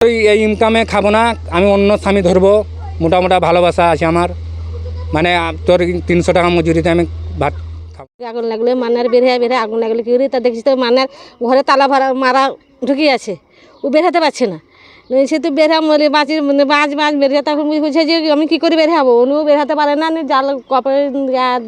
ওই এই ইনকামে খাব না আমি অন্য স্বামী ধরবো মোটা মোটা ভালোবাসা আছে আমার। মানে তোর তিনশো টাকা মজুরিতে আমি ভাত খাব। আগুন লাগলে মান্নার বের হয়ে বের আগুন লাগলে কি করি? তা দেখছি তো মান্নার ঘরে তালা ভাড়া মারা ঢুকে আছে। ও বের হতে পারছে না। সে তো বের হয়ে মরে বাঁচি মানে বাঁচ বাঁচ বের হয়ে তখন বুঝছে যে আমি কী করে বের হব? উনিও বের হতে পারে না জাল কপাল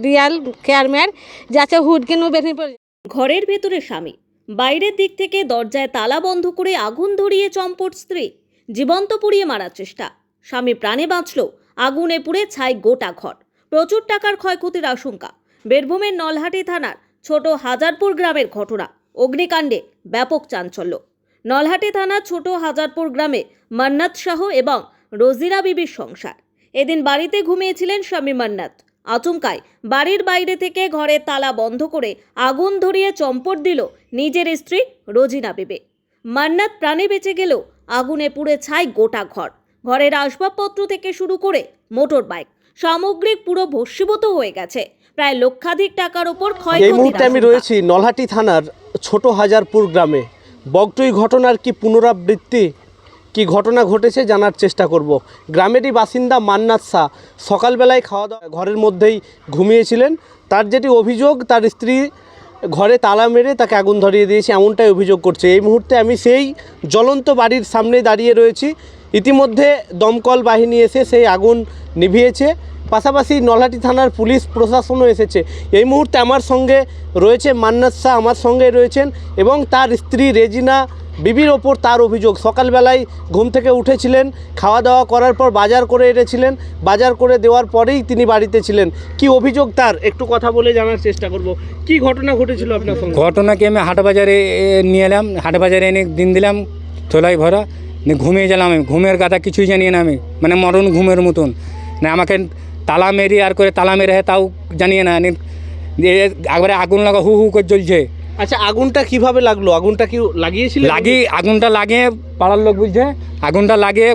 দিয়াল খেয়ার মেয়ার যাচ্ছে হুড কিনে বের হয়ে পড়ে ঘরের ভেতরে স্বামী। বাইরের দিক থেকে দরজায় তালা বন্ধ করে আগুন ধরিয়ে চম্পট স্ত্রী জীবন্ত পুড়িয়ে মারার চেষ্টা। স্বামী প্রাণে বাঁচল, আগুনে পুড়ে ছাই গোটা ঘর। প্রচুর টাকার ক্ষয়ক্ষতির আশঙ্কা। বীরভূমের নলহাটি থানার ছোট হাজারপুর গ্রামের ঘটনা। অগ্নিকাণ্ডে ব্যাপক চাঞ্চল্য। নলহাটি থানার ছোট হাজারপুর গ্রামে মান্নাত শাহ এবং রোজিরা বিবির সংসার। এদিন বাড়িতে ঘুমিয়েছিলেন স্বামী মান্নাত। আচমকায় বাড়ির বাইরে থেকে ঘরের তালা বন্ধ করে আগুন ধরিয়ে চম্পট দিল নিজের স্ত্রী রোজিনা বেবে। মান্নাত প্রাণে বেঁচে গেলেও আগুনে পুড়ে ছাই গোটা ঘর। ঘরের আসবাবপত্র থেকে শুরু করে মোটর বাইক। সামগ্রিক পুরো ভস্মীভূত হয়ে গেছে। প্রায় লক্ষাধিক টাকার ওপর এই মুহূর্তে আমি রয়েছি নলহাটি থানার ছোট হাজারপুর গ্রামে। বগটুই ঘটনার কি পুনরাবৃত্তি কি ঘটনা ঘটেছে জানার চেষ্টা করব। গ্রামেরই বাসিন্দা মান্নাত শাহ সকালবেলায় খাওয়া দাওয়া ঘরের মধ্যেই ঘুমিয়েছিলেন। তার যেটি অভিযোগ, তার স্ত্রী ঘরে তালা মেরে তাকে আগুন ধরিয়ে দিয়েছে, এমনটাই অভিযোগ করছে। এই মুহূর্তে আমি সেই জ্বলন্ত বাড়ির সামনে দাঁড়িয়ে রয়েছি। ইতিমধ্যে দমকল বাহিনী এসে সেই আগুন নিভিয়েছে। পাশাপাশি নলহাটি থানার পুলিশ প্রশাসনও এসেছে। এই মুহূর্তে আমার সঙ্গে রয়েছে মান্নাত শাহ আমার সঙ্গে রয়েছেন এবং তার স্ত্রী রেজিনা বিবির ওপর তার অভিযোগ। সকালবেলায় ঘুম থেকে উঠেছিলেন খাওয়া দাওয়া করার পর বাজার করে এনেছিলেন। বাজার করে দেওয়ার পরেই তিনি বাড়িতে ছিলেন। কি অভিযোগ তার? একটু কথা বলে জানার চেষ্টা করব। কি ঘটনা ঘটেছিল আপনার সঙ্গে? ঘটনাকে আমি হাট বাজারে এ, নিয়ে এলাম। হাট বাজারে এনে দিন দিলাম থোলাই ভরা। ঘুমিয়ে গেলাম আমি। ঘুমের কথা কিছুই জানি না আমি। মানে মরণ ঘুমের মতন। না আমাকে তালা মেরি আর করে তালা মেরে তাও জানিয়ে না একবারে আগুন লাগা হু হু করে জ্বলছে। আচ্ছা আগুনটা কীভাবে লাগল? আগুনটা কি লাগিয়েছিল? লাগি আগুনটা লাগিয়ে পাড়ার লোক বুঝছে? আগুনটা লাগিয়ে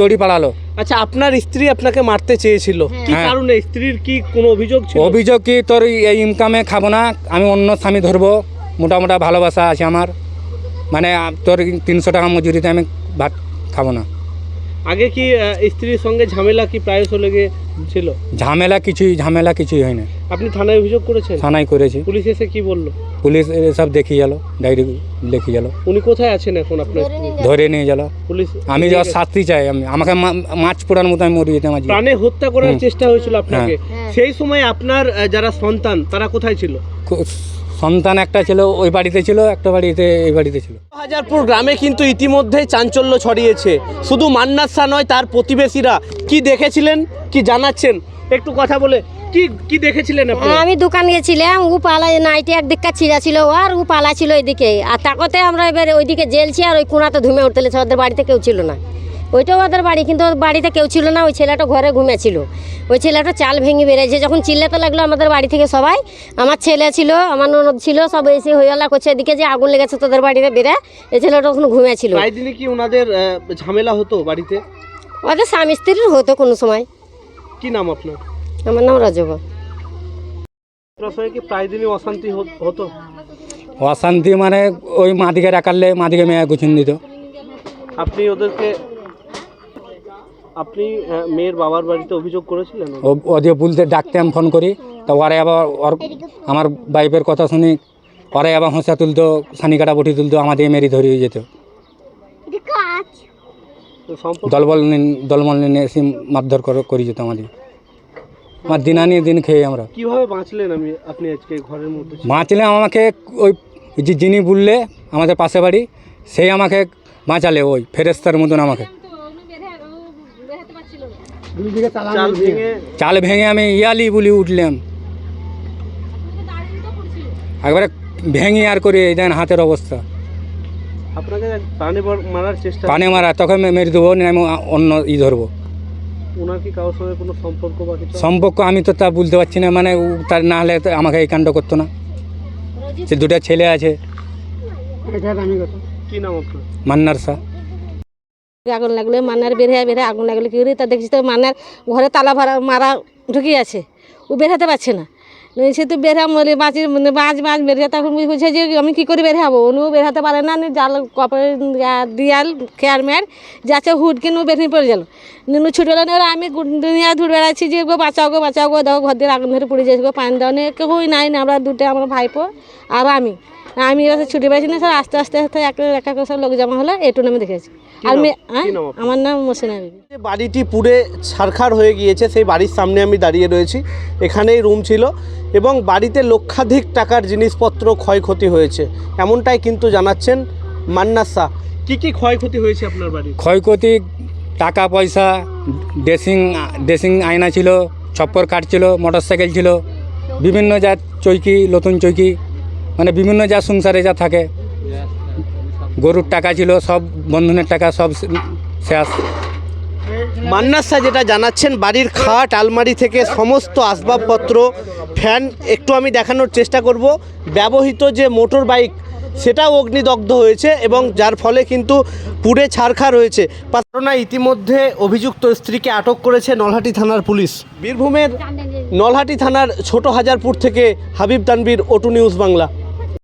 দড়ি পাড়ালো আচ্ছা আপনার স্ত্রী আপনাকে মারতে চেয়েছিল। কি হ্যাঁ। কারণে? স্ত্রীর কি কোনো অভিযোগ ছিল? অভিযোগ কি তোর এই ইনকামে খাব না আমি অন্য স্বামী ধরবো মোটা মোটা ভালোবাসা আছে আমার। মানে তোর তিনশো টাকা মজুরিতে আমি ভাত খাব না। আগে কি স্ত্রীর সঙ্গে ঝামেলা কি প্রায়শ লেগে ছিল? ঝামেলা কিছুই ঝামেলা কিছুই হয় না আপনি থানায় অভিযোগ করেছেন? থানায় করেছি। পুলিশ এসে কি বলল? পুলিশ সব দেখে গেল ডায়েরি লিখে গেল। উনি কোথায় আছেন এখন আপনার ধরে নিয়ে গেল। পুলিশ আমি যা শাস্তি চাই আমি আমাকে মা- মাছ পোড়ার মতো আমি মরে যেতাম আজকে। প্রাণে হত্যা করার চেষ্টা হয়েছিল আপনাকে। হ্যাঁ। সেই সময় আপনার যারা সন্তান তারা কোথায় ছিল? কো- সন্তান একটা ছিল ওই বাড়িতে ছিল একটা বাড়িতে এই বাড়িতে ছিল। হাজারপুর গ্রামে কিন্তু ইতিমধ্যেই চাঞ্চল্য ছড়িয়েছে। শুধু মান্নাত শাহ নয় তার প্রতিবেশীরা। কি দেখেছিলেন? কি জানাচ্ছেন? একটু কথা বলে কি কি দেখেছিলেন আপনি? আমি দোকান গেছিলাম ও পালা নাইটি একদিকটা ছিঁড়া ছিল আর ও পালা ছিল এদিকে আর তাকতে আমরা এবার ওইদিকে জেলছি আর ওই কোনাতে ধুমে উঠতে ওদের বাড়িতে কেউ ছিল না। ওইটাও ওদের বাড়ি কিন্তু ওর বাড়িতে কেউ ছিল না ওই ছেলেটা ঘরে ঘুমেছিল। ওই ছেলেটা চাল ভেঙে বেড়েছে। যখন চিল্লাতে লাগল আমাদের বাড়ি থেকে সবাই আমার ছেলে ছিল আমার ননদ ছিল সব এসে হইয়ালা করছে এদিকে যে আগুন লেগেছে তোদের বাড়িতে বেড়ে এই ছেলেটা তখন ঘুমেছিল। কি ওনাদের ঝামেলা হতো বাড়িতে? ওদের স্বামী স্ত্রীর হতো কোনো সময়। কি নাম আপনার? আমার নাম রাজবা। কি প্রায় দিনই অশান্তি হত- হতো? অশান্তি মানে ওই মাদিকে রাখালে মাদিকে মেয়ে গুছিন দিত আপনি ওদেরকে আপনি মেয়ের বাবার বাড়িতে অভিযোগ করেছিলেন? ও ওদের বলতে ডাকতাম ফোন করি তা ওরে আবার ওর আমার বাইপের কথা শুনি ওরে আবার হোঁসা তুলতো সানি কাটা বটি তুলতো আমাদের মেরি ধরিয়ে যেত। দলবল নিন- দলমল নিয়ে এসে মারধর করে করে যেত আমাদের। আমার দিন আনিয়ে দিন খেয়ে আমরা। কীভাবে বাঁচলেন আমি আপনি আজকে ঘরের মধ্যে ছিলেন? বাঁচলে আমাকে ওই যে যিনি বললে আমাদের পাশে বাড়ি সেই আমাকে বাঁচালে ওই ফেরেস্তার মতন আমাকে। চাল ভেঙে আমি ইয়ালি বলি উঠলাম। একবারে ভেঙে আর করে এই দেন হাতের অবস্থা। আপনাকে প্রাণে মারার চেষ্টা পানে মারা তখন মেরে দেবো না আমি অন্য ই ধরবো। ওনার কি কারোর সঙ্গে কোনো সম্পর্ক বা কিছু সম্পর্ক আমি তো তা বলতে পারছি না মানে তার না হলে তো আমাকে এই কাণ্ড করতো না। সে দুটা ছেলে আছে। কি নাম আপনার? মান্নার শাহ আগুন লাগলে মান্নার বের হয়ে বের আগুন লাগলে কি তা দেখছি তো মান্নার ঘরে তালা ভাড়া মারা ঢুকে আছে। ও বের হতে পারছে না। সে তো বের বলে বাঁচি মানে বাঁচ বাঁচ, বের তখন বুঝছে যে আমি কী করে বের হব? অনু বের হতে পারে না জাল, কপাল দিয়াল খেয়ার মেয়ার যাচ্ছে হুট কিনু বের পড়ে গেল। নিনু ছুটে গেল এবার আমি দুনিয়া ধুর বেড়াচ্ছি যে গো, বাঁচাও গো বাঁচাও গো দেখো ঘর দিয়ে আগুন ধরে পড়ে যাচ্ছে গো, পানি দাও, নে কেউই নাই, না, আমরা দুটো, আমার ভাইপো আর আমি। আমি এবার ছুটে বেড়াচ্ছি না স্যার আস্তে আস্তে আস্তে এক একা করে সব লোক জমা হলো এটু নামে? দেখেছি আপনার? আমার নাম মোসেনা বিবি যে বাড়িটি পুড়ে ছারখার হয়ে গিয়েছে সেই বাড়ির সামনে আমি দাঁড়িয়ে রয়েছি। এখানেই রুম ছিল এবং বাড়িতে লক্ষাধিক টাকার জিনিসপত্র ক্ষয়ক্ষতি হয়েছে। এমনটাই কিন্তু জানাচ্ছেন মান্নাস শাহ। কী কী ক্ষয়ক্ষতি হয়েছে আপনার বাড়ির? ক্ষয়ক্ষতি টাকা পয়সা ড্রেসিং ড্রেসিং আয়না ছিল ছপ্পর কাঠ ছিল মোটর সাইকেল ছিল বিভিন্ন জাত চৈকি নতুন চৈকি। মানে বিভিন্ন যা সংসারে যা থাকে। গরুর টাকা ছিল, সব বন্ধনের টাকা, সব শেষ। মান্নাস শাহ যেটা জানাচ্ছেন, বাড়ির খাট, আলমারি থেকে সমস্ত আসবাবপত্র, ফ্যান, একটু আমি দেখানোর চেষ্টা করব। ব্যবহৃত যে মোটর বাইক, সেটাও অগ্নিদগ্ধ হয়েছে এবং যার ফলে কিন্তু পুড়ে ছারখার হয়েছে ঘটনা ইতিমধ্যে অভিযুক্ত স্ত্রীকে আটক করেছে নলহাটি থানার পুলিশ। বীরভূমের নলহাটি থানার ছোট হাজারপুর থেকে হাবিব তানবীর ওটু নিউজ বাংলা।